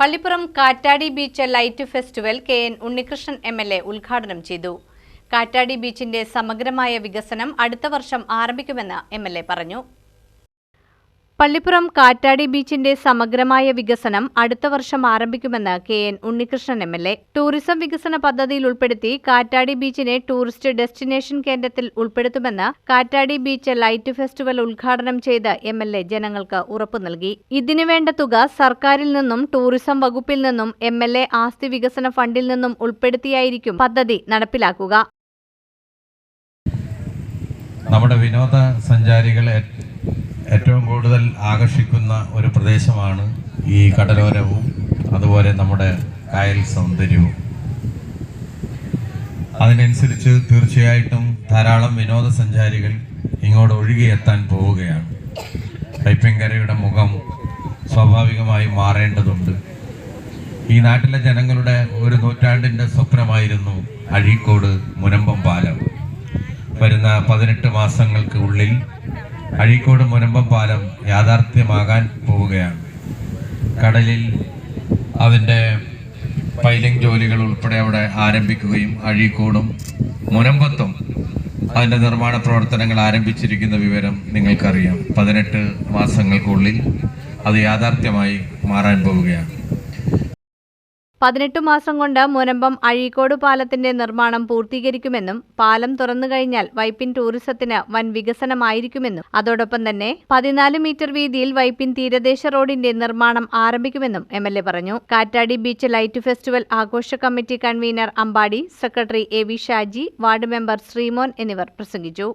Pallippuram Kattadi beach light festival K N Unnikrishnan M L A ഉദ്ഘാടനം ചെയ്തു. കാറ്റാടി ബീച്ചിന്റെ സമഗ്രമായ വികസനം അടുത്ത വർഷം ആരംഭിക്കുമെന്ന് എം എൽ എ പറഞ്ഞു. പള്ളിപ്പുറം കാറ്റാടി ബീച്ചിന്റെ സമഗ്രമായ വികസനം അടുത്ത വർഷം ആരംഭിക്കുമെന്ന് K N Unnikrishnan M L A. Tourism വികസന പദ്ധതിയിൽ ഉൾപ്പെടുത്തി കാറ്റാടി ബീച്ചിനെ ടൂറിസ്റ്റ് ഡെസ്റ്റിനേഷൻ കേന്ദ്രത്തിൽ ഉൾപ്പെടുത്തുമെന്ന് കാറ്റാടി ബീച്ച് ലൈറ്റ് ഫെസ്റ്റിവൽ ഉദ്ഘാടനം ചെയ്ത് എം എൽ എ ജനങ്ങൾക്ക് ഉറപ്പു നൽകി. ഇതിനു വേണ്ട തുക സർക്കാരിൽ നിന്നും ടൂറിസം വകുപ്പിൽ നിന്നും എം എൽ എ ആസ്തി വികസന ഫണ്ടിൽ നിന്നും ഉൾപ്പെടുത്തിയായിരിക്കും പദ്ധതി നടപ്പിലാക്കുക. നമ്മുടെ വിനോദസഞ്ചാരികളെ ഏറ്റവും കൂടുതൽ ആകർഷിക്കുന്ന ഒരു പ്രദേശമാണ് ഈ കടലോരവും അതുപോലെ നമ്മുടെ കായൽ സൗന്ദര്യവും. അതിനനുസരിച്ച് തീർച്ചയായിട്ടും ധാരാളം വിനോദസഞ്ചാരികൾ ഇങ്ങോട്ട് ഒഴുകിയെത്താൻ പോവുകയാണ്. കൈപ്പങ്കരയുടെ മുഖം സ്വാഭാവികമായി മാറേണ്ടതുണ്ട്. ഈ നാട്ടിലെ ജനങ്ങളുടെ ഒരു നൂറ്റാണ്ടിന്റെ സ്വപ്നമായിരുന്നു അഴീക്കോട് മുനമ്പം പാലം. വരുന്ന പതിനെട്ട് മാസങ്ങൾക്ക് ഉള്ളിൽ അഴീക്കോട് മുനമ്പം പാലം യാഥാർത്ഥ്യമാകാൻ പോവുകയാണ്. കടലിൽ അതിന്റെ പൈലിംഗ് ജോലികൾ ഉൾപ്പെടെ അവിടെ ആരംഭിക്കുകയും അഴീക്കോടും മുനമ്പത്തും അതിന്റെ നിർമ്മാണ പ്രവർത്തനങ്ങൾ ആരംഭിച്ചിരിക്കുന്ന വിവരം നിങ്ങൾക്കറിയാം. പതിനെട്ട് മാസങ്ങൾക്കുള്ളിൽ അത് യാഥാർത്ഥ്യമായി മാറാൻ പോവുകയാണ്. പതിനെട്ട് മാസം കൊണ്ട് മുനമ്പം അഴീക്കോട് പാലത്തിന്റെ നിർമ്മാണം പൂർത്തീകരിക്കുമെന്നും പാലം തുറന്നു കഴിഞ്ഞാൽ വൈപ്പിൻ ടൂറിസത്തിന് വൻ വികസനമായിരിക്കുമെന്നും അതോടൊപ്പം തന്നെ പതിനാല് മീറ്റർ വീതിയിൽ വൈപ്പിൻ തീരദേശ റോഡിന്റെ നിർമ്മാണം ആരംഭിക്കുമെന്നും എം പറഞ്ഞു. കാറ്റാടി ബീച്ച് ലൈറ്റ് ഫെസ്റ്റിവൽ ആഘോഷ committee convener Ambadi secretary A V Shaji ward member Sreemon എന്നിവർ പ്രസംഗിച്ചു.